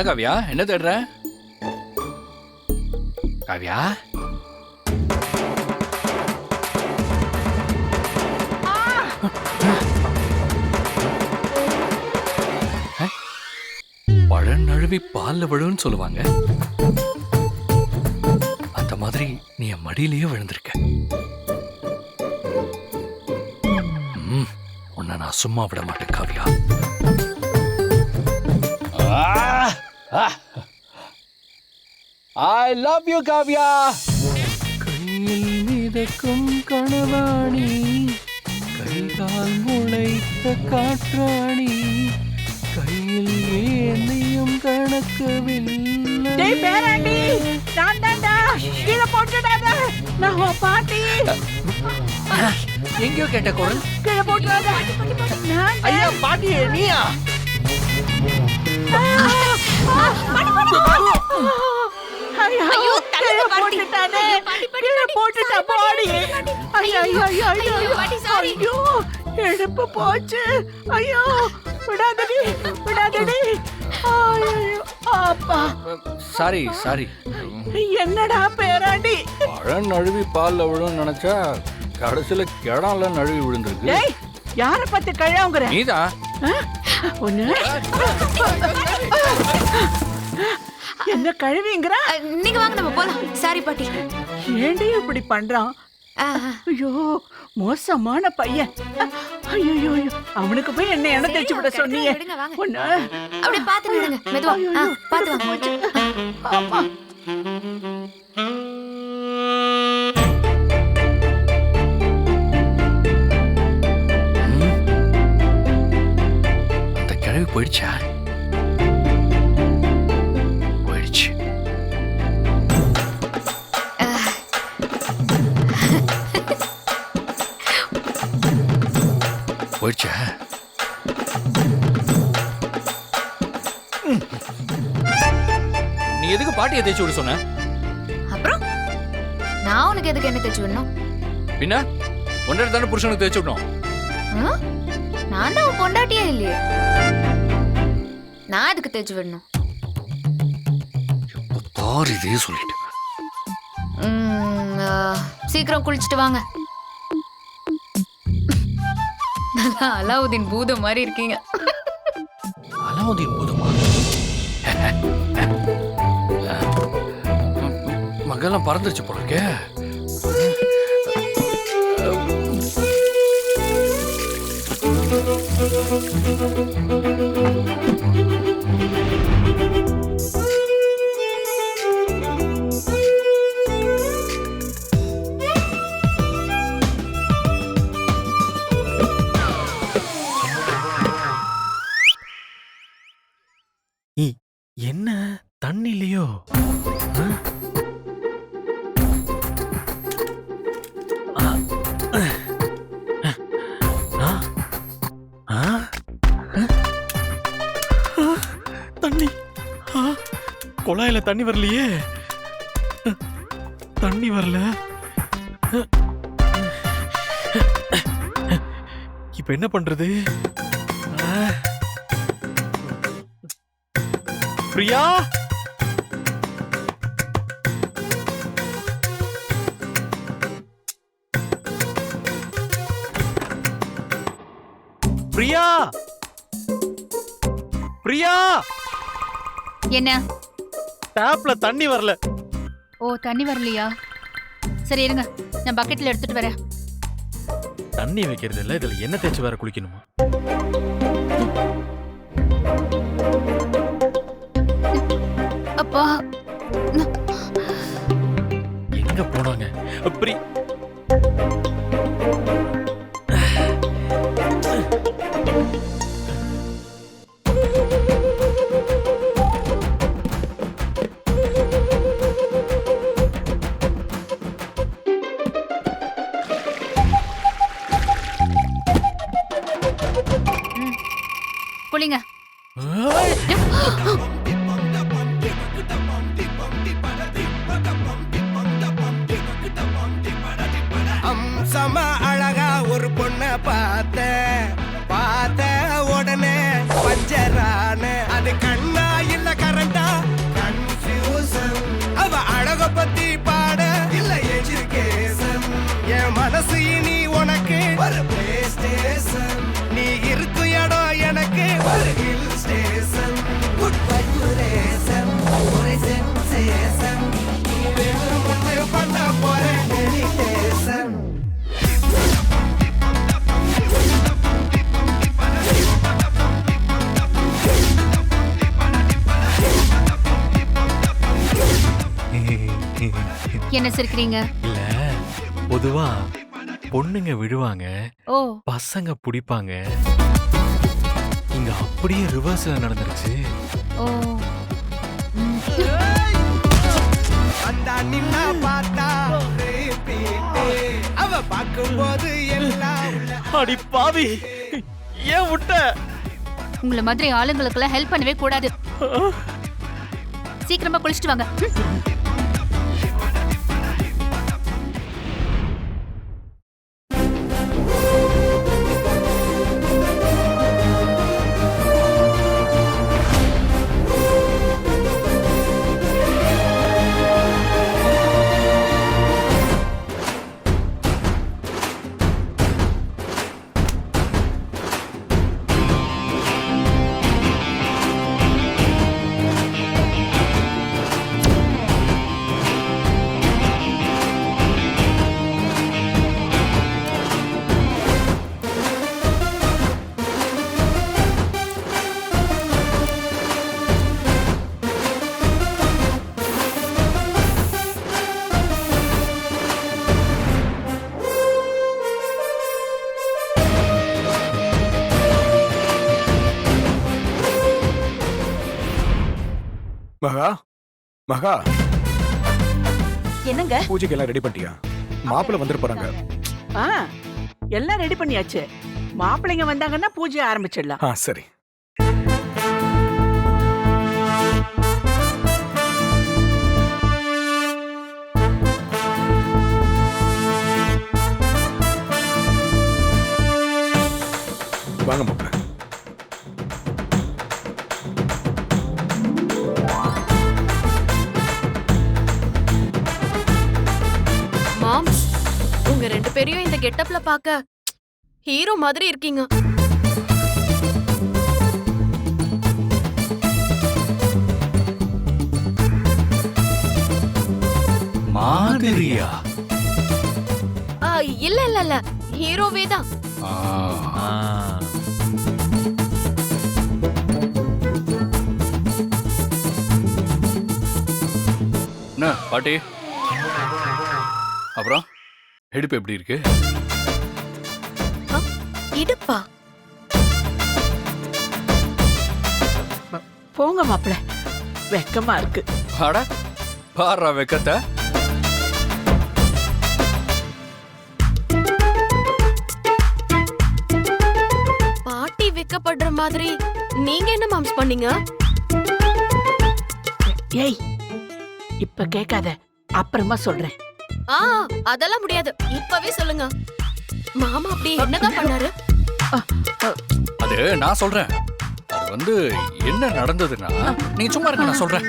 என்ன காவியா? என்ன தேடுற? காவியா? பழநழுவி நழுவி பால்ல விழுன்னு சொல்லுவாங்க. அந்த மாதிரி நீ என் மடியிலேயே விழுந்திருக்க. உன்னை நான் சும்மா விட மாட்டேன் Kavya. I love you Kavya கையில் மிதக்கும் கணவாணி கைகால் முளைத்த காற்றாணி கையில் ஏனையும் கணக்கவில்லை. டேய் பேராண்டி நான் தான்டா கீழே போட்டுடாத. நான் உன் பாட்டி. எங்கேயோ கேட்ட குரல்? கீழே போட்டுடாத. நான் ஐயா பாட்டி நீயா? ஐயோ கீழே பாட்டி. போட்டுட்டானே. கீழே. போட்டுட்டா பாடி. ஐயோ ஐயோ ஐயோ ஐயோ. பாட்டி. ஐயோ போச்சு. ஐயோ விடாதடி விடாதடி. ஐயோ அப்பா. Sorry sorry. என்னடா பேராண்டி? பழம் நழுவி பால்ல விழுன்னு நினைச்சா கடைசியில கிடம்ல நழுவி விழுந்திருக்கு. டேய் யார பத்தி கழாவுங்கிற? ஒண்ணு. என்ன கழுவிங்கிற? நீங்க வாங்க நம்ம போலாம். சாரி பாட்டி. ஏண்டி இப்படி பண்றான். ஐயோ மோசமான பையன். ஐயோ ஐயோ அவனுக்கு போய் என்ன எண்ணெய் தேய்ச்சி விட வாங்க. ஒண்ணு. அப்படியே பாத்து நிடுங்க மெதுவா. பாத்து வாங்க. கிழவி போயிடுச்சா போயிடுச்சு. போயிடுச்சா. நீ எதுக்கு பாட்டியை தேய்ச்சி விட சொன்ன? அப்புறம்? நான் உனக்கு எதுக்கு என்ன தேய்ச்சி விடணும்? பின்ன? ஒன்றரை தானே புருஷனுக்கு தேய்ச்சி விடணும்? நான் தான் பொண்டாட்டியே இல்லையே. நான் எதுக்கு தேய்ச்சி விடணும்? பாரு இதே சொல்லிட்டு சீக்கிரம் குளிச்சுட்டு வாங்க. நல்லா அலாவுதீன் பூதம் மாதிரி இருக்கீங்க. அலாவுதீன் பூதமா? மகெல்லாம் பறந்துருச்சு போல இருக்கே. என்ன குழாயில தண்ணி வரலையே. தண்ணி வரல. இப்ப என்ன பண்றது? பிரியா? பிரியா? பிரியா? என்ன? டேப்ல தண்ணி வரல. ஓ தண்ணி வரலையா? சரி இருங்க. நான் பக்கெட்ல எடுத்துட்டு வரேன். தண்ணி வைக்கிறது இல்ல இதுல என்ன தேய்ச்சி வேற குளிக்கணுமா? அப்பா. எங்க போனாங்க? பிரி கண்ணா என்ன சிரிக்கிறீங்க? இல்ல பொதுவா பொண்ணுங்க விழுவாங்க ஓ. பசங்க பிடிப்பாங்க. இங்க அப்படியே ரிவர்ஸ்ல நடந்துருச்சு. ஓ. ம். அந்த நின்னா பார்த்தா repeat. அவ பார்க்கும்போது எல்லாம் அடி பாவி. ஏன் விட்ட உங்களை மாதிரி ஆளுங்களுக்கெல்லாம் ஹெல்ப் பண்ணவே கூடாது. சீக்கிரமா குளிச்சிட்டு வாங்க. மகா. என்னங்க? பூஜைக்கு எல்லாம் ரெடி பண்ணிட்டியா? மாப்பிள்ளை வந்துட்டு போறாங்க. ஆ எல்லாம் ரெடி பண்ணியாச்சு. மாப்பிள்ளைங்க வந்தாங்கன்னா பூஜை ஆரம்பிச்சிடலாம். ஆ சரி. வாங்க மாப்பிள்ள. ரெண்டு பேரையும் இந்த கெட்டப்ல பார்க்க ஹீரோ மாதிரி இருக்கீங்க. மாதிரியா? ஆ, இல்ல இல்ல இல்ல. ஹீரோவே தான். பாட்டி? அப்புறம்? இடுப்பு எப்படி இருக்கு? இடுப்பா. போங்க மாப்பிள்ள வெக்கமா இருக்கு. அட பாடுறா வெக்கத்தை. பாட்டி வெக்கப்படுற மாதிரி நீங்க என்ன மாம்ஸ் பண்ணீங்க? ஏய் இப்ப கேட்காத. அப்புறமா சொல்றேன். ஆ அதெல்லாம் முடியாது. இப்பவே சொல்லுங்க. மாமா அப்படி என்னதான் பண்ணாரு? அது நான் சொல்றேன். அது வந்து என்ன நடந்ததுன்னா நீங்க சும்மா இருங்க நான் சொல்றேன்.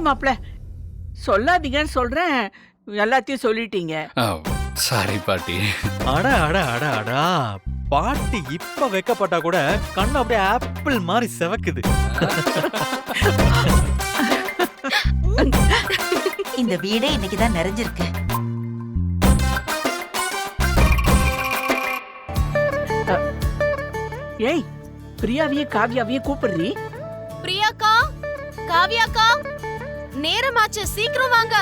போங்க மாப்பிள்ள சொல்லாதீங்கன்னு சொல்றேன். எல்லாத்தையும் சொல்லிட்டீங்க. சாரி பாட்டி. அட அட அட அடா. பாட்டி இப்ப வைக்கப்பட்டா கூட கண்ணு அப்படியே ஆப்பிள் மாதிரி செவக்குது. இந்த வீடே இன்னைக்கு தான் நிறைஞ்சிருக்கு. ஏய் பிரியாவையும் காவியாவையும் கூப்பிடுறீ? பிரியாக்கா காவியாக்கா. நேரமாச்சு சீக்கிரம் வாங்க.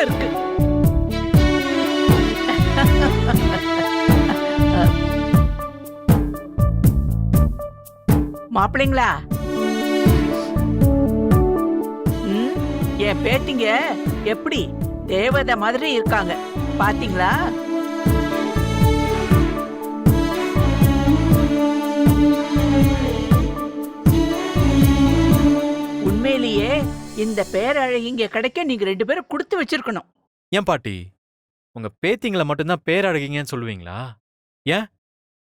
பட்டுடு இருக்கு. மாப்பிள்ளைங்களா? என் பேட்டிங்க எப்படி தேவதை மாதிரி இருக்காங்க. பாத்தீங்களா? உண்மையிலேயே இந்த பேரழகி இங்க கிடைக்க நீங்க ரெண்டு பேரும் கொடுத்து வச்சிருக்கணும். ஏன் பாட்டி? உங்க பேத்திங்களை மட்டும்தான் பேரழகிங்கன்னு சொல்லுவீங்களா? ஏன்?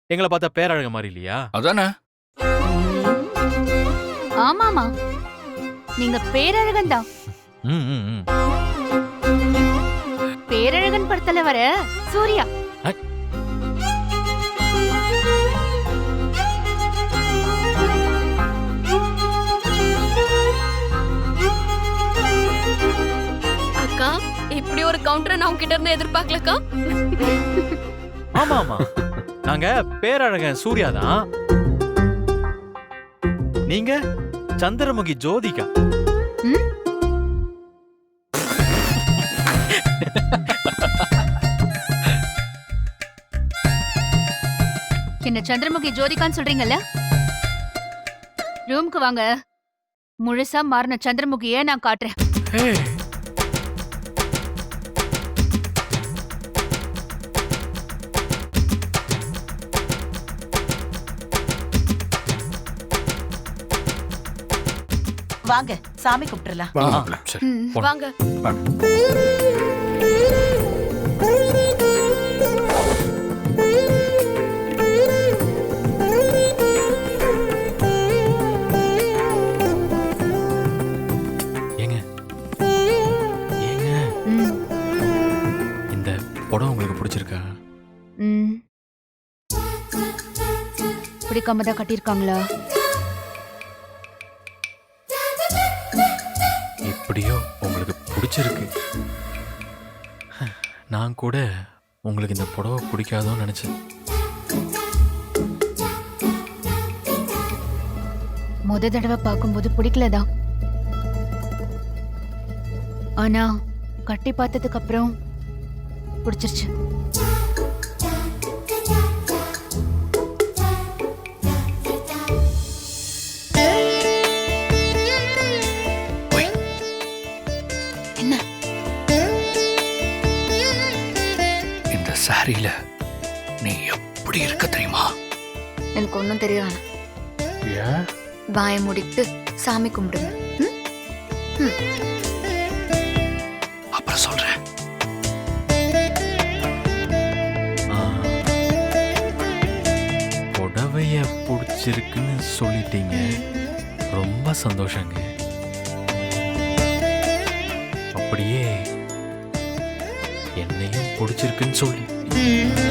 எங்களை பார்த்தா பேரழக மாதிரி இல்லையா? அதானே? ஆமாமா நீங்க பேரழகன் தான் ம், ம், ம். பேரழகன் படத்துல வர சூர்யா. அக்கா கவுண்டரை நான் உங்ககிட்ட இருந்து எதிர்பார்க்கலக்கா? ஆமா ஆமா நாங்க பேரழகன் சூர்யா தான். நீங்க சந்திரமுகி ஜோதிகா? என்ன சந்திரமுகி ஜோதிகான்னு சொல்றீங்கல்ல? ரூம்க்கு வாங்க. முழுசா மாறின சந்திரமுகிய நான் காட்டுறேன். வாங்க சாமி கும்பிட்டுறலாம். வாங்க. ஏங்க. இந்த படம் உங்களுக்கு பிடிச்சிருக்கா? ம். பிடிக்காம தான் கட்டியிருக்காங்களா? எப்படியோ உங்களுக்கு பிடிச்சிருக்கு. நான் கூட உங்களுக்கு இந்த புடவை பிடிக்காதோன்னு நினைச்சேன். முத தடவை பார்க்கும்போது பிடிக்கலதான் ஆனா கட்டி பார்த்ததுக்கு அப்புறம் பிடிச்சிருச்சு. இந்த சாரியில நீ எப்படி இருக்க தெரியுமா? எனக்கு ஒன்றும் தெரிய வேணாம். ஏன்? வாயை மூடிட்டு சாமி கும்பிடுங்க? அப்புறம் சொல்றேன். புடவைய பிடிச்சிருக்குன்னு சொல்லிட்டீங்க. ரொம்ப சந்தோஷங்க. அப்படியே என்னையும் பிடிச்சிருக்குன்னு சொல்லி. see.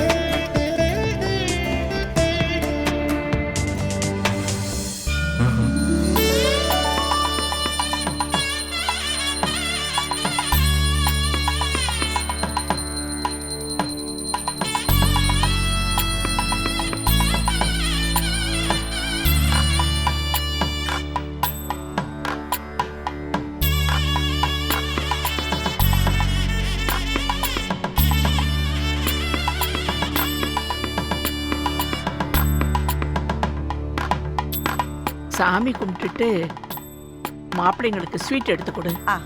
சாமி கும்பிட்டுட்டு மாப்பிள்ளைங்களுக்கு ஸ்வீட் எடுத்து கொடு. ஆ.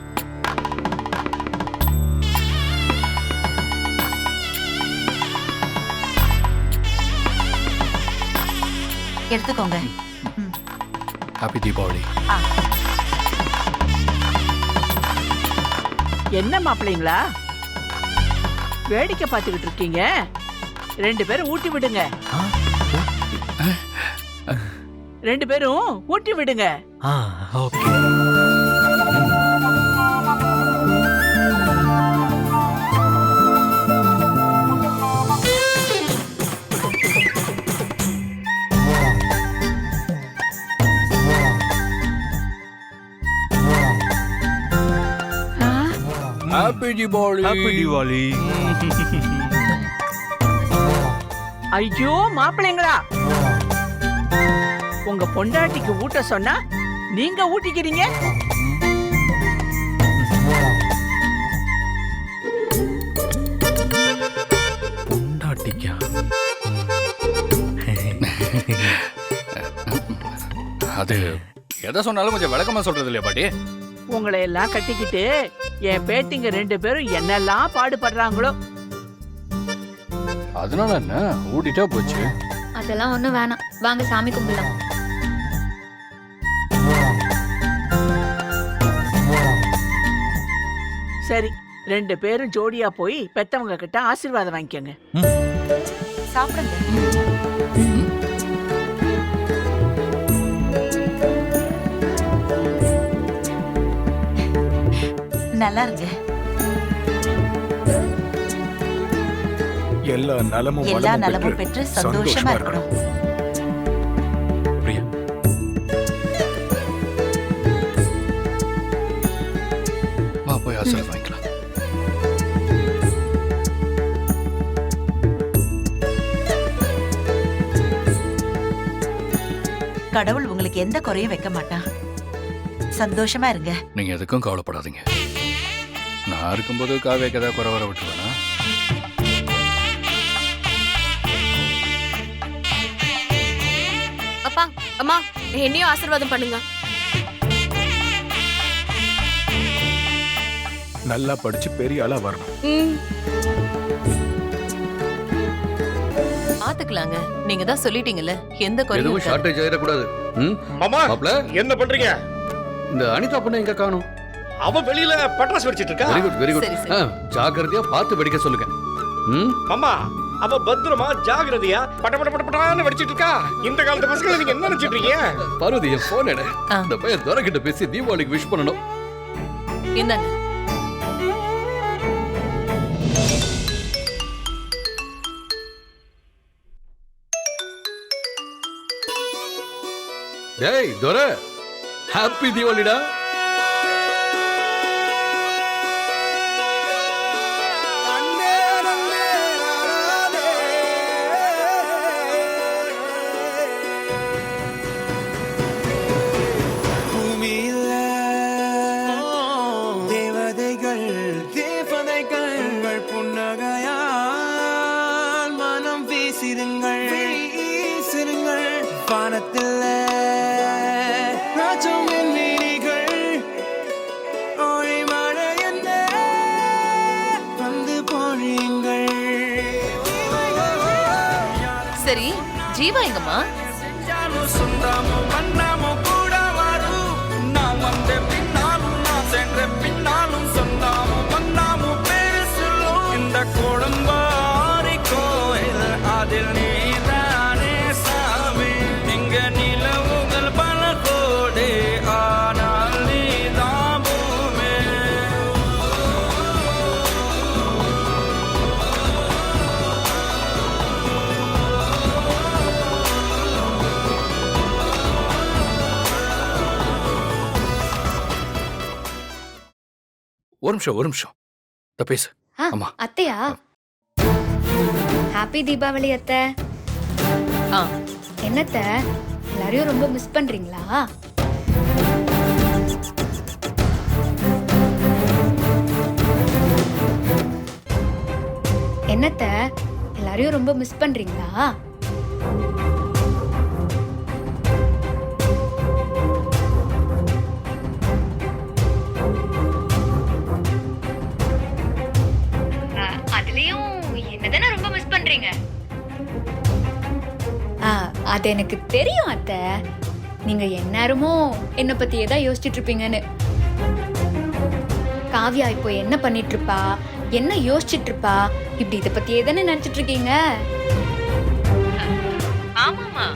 எடுத்துக்கோங்க. ஹாப்பி தீபாவளி என்ன மாப்பிள்ளைங்களா? வேடிக்கை பார்த்துக்கிட்டு இருக்கீங்க. ரெண்டு பேரும் ஊட்டி விடுங்க. ரெண்டு பேரும் ஊட்டி விடுங்க. ஆ ஓகே. ஆ, ஹாப்பி தீபாவளி ஹாப்பி தீபாவளி ஐயோ மாப்பிள்ளைங்களா. உங்க பொண்டாட்டிக்கு ஊட்ட சொன்னா நீங்க ஊட்டிக்கிறீங்க? பொண்டாட்டிக்கா? அது எதை சொன்னாலும் கொஞ்சம் விளக்கமா சொல்றது இல்லையா பாட்டி? உங்களை எல்லாம் கட்டிக்கிட்டு என் பேத்திங்க ரெண்டு பேரும் என்னெல்லாம் பாடுபடுறாங்களோ? அதனால என்ன? ஊட்டிட்டா போச்சு. அதெல்லாம் ஒண்ணும் வேணாம். வாங்க சாமி கும்பிடலாம். சரி ரெண்டு பேரும் ஜோடியா போய் பெத்தவங்க கிட்ட ஆசீர்வாதம் வாங்கிக்கோங்க. சாப்பிடுங்க. நல்லா இருங்க. எல்லா நலமும் எல்லா வளமும் நலமும் பெற்று சந்தோஷமா இருக்கணும். போய் ஆசீர்வாதம் கடவுள் உங்களுக்கு எந்த குறையும் வைக்க மாட்டான். சந்தோஷமா இருங்க. நீங்க எதுக்கும் கவலைப்படாதீங்க. நான் இருக்கும்போது காவியாக்கு ஏதாவது குறை வர விட்டுருவேனா? அப்பா அம்மா என்னையும் ஆசீர்வாதம் பண்ணுங்க. நல்லா படிச்சு பெரிய ஆளா வரணும். பாத்துக்கலாங்க. நீங்க தான் சொல்லிட்டீங்கல்ல எந்த குறையும் எதுவும் இருக்காது. ஆயிடக்கூடாது. ம்? மாமா மாப்ள? என்ன பண்றீங்க? இந்த அனிதா பொண்ணு எங்க காணும்? அவ வெளியில பட்டாசு வெடிச்சிட்டு இருக்கா? வெரி குட் வெரி குட் சரி, சரி. ஜாக்கிரதையா பார்த்து வெடிக்க சொல்லுங்க. ம்? மாமா அவ பத்திரமா ஜாகிரதையா பட்ட பட்ட பட்ட பட்டான்னு வெடிச்சிட்டு இருக்கா? இந்த காலத்து பசங்களை நீங்க என்ன நினைச்சிட்டு இருக்கீங்க? பார்வதி என் போன் எடு. ஆ. இந்த பையன் துரை கிட்ட பேசி தீபாவளிக்கு விஷ் பண்ணணும். இந்தாங்க. டேய் துரை. ஹாப்பி தீபாவளிடா ஜீவா எங்கம்மா ஒரு நிமிஷம் ஒரு நிமிஷம். இந்த பேசு. ஆ, ஆமா. அத்தையா? ஹாப்பி தீபாவளி அத்தை. ஆ. என்னத்த எல்லாரையும் ரொம்ப மிஸ் பண்றீங்களா? என்னத்த எல்லாரையும் ரொம்ப மிஸ் பண்றீங்களா? அது எனக்கு தெரியும் அத்தை. நீங்க எந்நேரமோ என்ன பத்தியே தான் யோசிச்சுட்டு இருப்பீங்கன்னு. காவ்யா இப்போ என்ன பண்ணிட்டு இருப்பா? என்ன யோசிச்சுட்டு இருப்பா? இப்படி இத பத்தியே தானே நினைச்சிட்டு இருக்கீங்க? ஆமாமா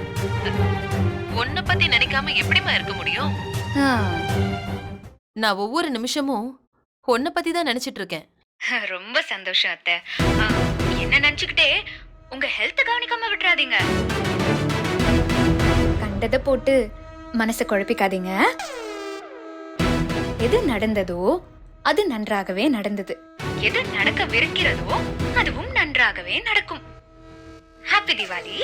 உன்னை பத்தி நினைக்காம எப்படிம்மா இருக்க முடியும்? ஆ, நான் ஒவ்வொரு நிமிஷமும் உன்னை பத்தி தான் நினைச்சிட்டு இருக்கேன். ரொம்ப சந்தோஷம் அத்தை. ஆ, என்ன நினைச்சுக்கிட்டே உங்க ஹெல்த் கவனிக்காம விட்டுறாதீங்க. கண்டதை போட்டு மனசை குழப்பிக்காதீங்க. எது நடந்ததோ அது நன்றாகவே நடந்தது. எது நடக்கவிருக்கிறதோ அதுவும் நன்றாகவே நடக்கும். ஹாப்பி திவாலி